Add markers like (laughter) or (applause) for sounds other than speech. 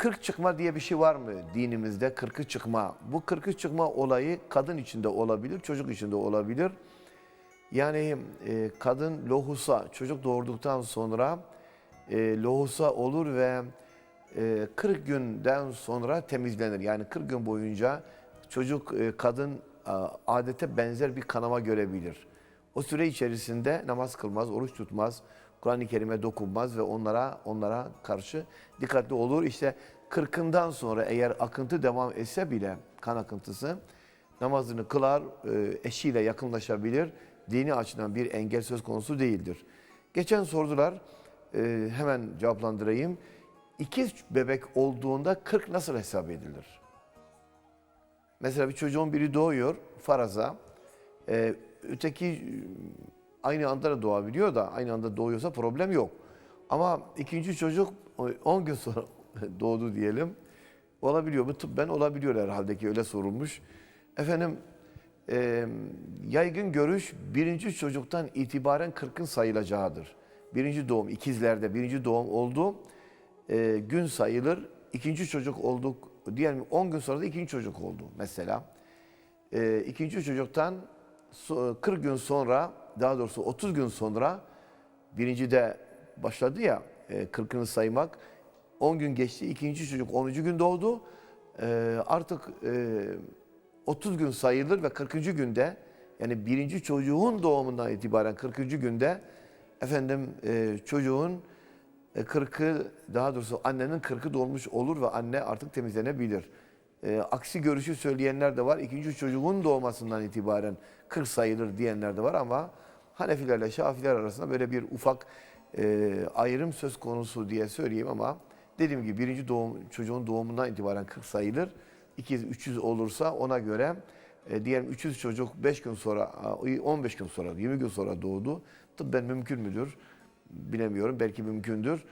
kırk çıkma diye bir şey var mı dinimizde? Kırkı çıkma. Bu kırkı çıkma olayı kadın içinde olabilir, çocuk içinde olabilir. Yani e, kadın lohusa, çocuk doğurduktan sonra e, lohusa olur ve e, 40 günden sonra temizlenir. Yani 40 gün boyunca çocuk, e, kadın a, adete benzer bir kanama görebilir. O süre içerisinde namaz kılmaz, oruç tutmaz, Kur'an-ı Kerim'e dokunmaz ve onlara onlara karşı dikkatli olur. İşte 40'ından sonra eğer akıntı devam etse bile kan akıntısı namazını kılar, e, eşiyle yakınlaşabilir. Dini açıdan bir engel söz konusu değildir. Geçen sordular, e, hemen cevaplandırayım. İkiz bebek olduğunda 40 nasıl hesap edilir? Mesela bir çocuğun biri doğuyor faraza. Öteki e, aynı anda da doğabiliyor da aynı anda doğuyorsa problem yok. Ama ikinci çocuk 10 gün sonra (laughs) doğdu diyelim. Olabiliyor mu? Tıbben olabiliyor herhalde ki öyle sorulmuş. Efendim e, yaygın görüş birinci çocuktan itibaren 40'ın sayılacağıdır. Birinci doğum ikizlerde birinci doğum oldu. e, gün sayılır. İkinci çocuk olduk diyelim 10 gün sonra da ikinci çocuk oldu mesela. E, ikinci çocuktan 40 gün sonra daha doğrusu 30 gün sonra birinci de başladı ya e, 40'ını saymak. 10 gün geçti. ikinci çocuk 10. gün doğdu. E, artık e, 30 gün sayılır ve 40. günde yani birinci çocuğun doğumundan itibaren 40. günde efendim e, çocuğun e, 40'ı daha doğrusu annenin 40'ı dolmuş olur ve anne artık temizlenebilir. E, aksi görüşü söyleyenler de var. İkinci çocuğun doğmasından itibaren 40 sayılır diyenler de var ama Hanefilerle Şafiler arasında böyle bir ufak e, ayrım söz konusu diye söyleyeyim ama dediğim gibi birinci doğum çocuğun doğumundan itibaren 40 sayılır. 200 300 olursa ona göre e, diyelim 300 çocuk 5 gün sonra a, 15 gün sonra 20 gün sonra doğdu. Tıbben mümkün müdür? Bilemiyorum. Belki mümkündür.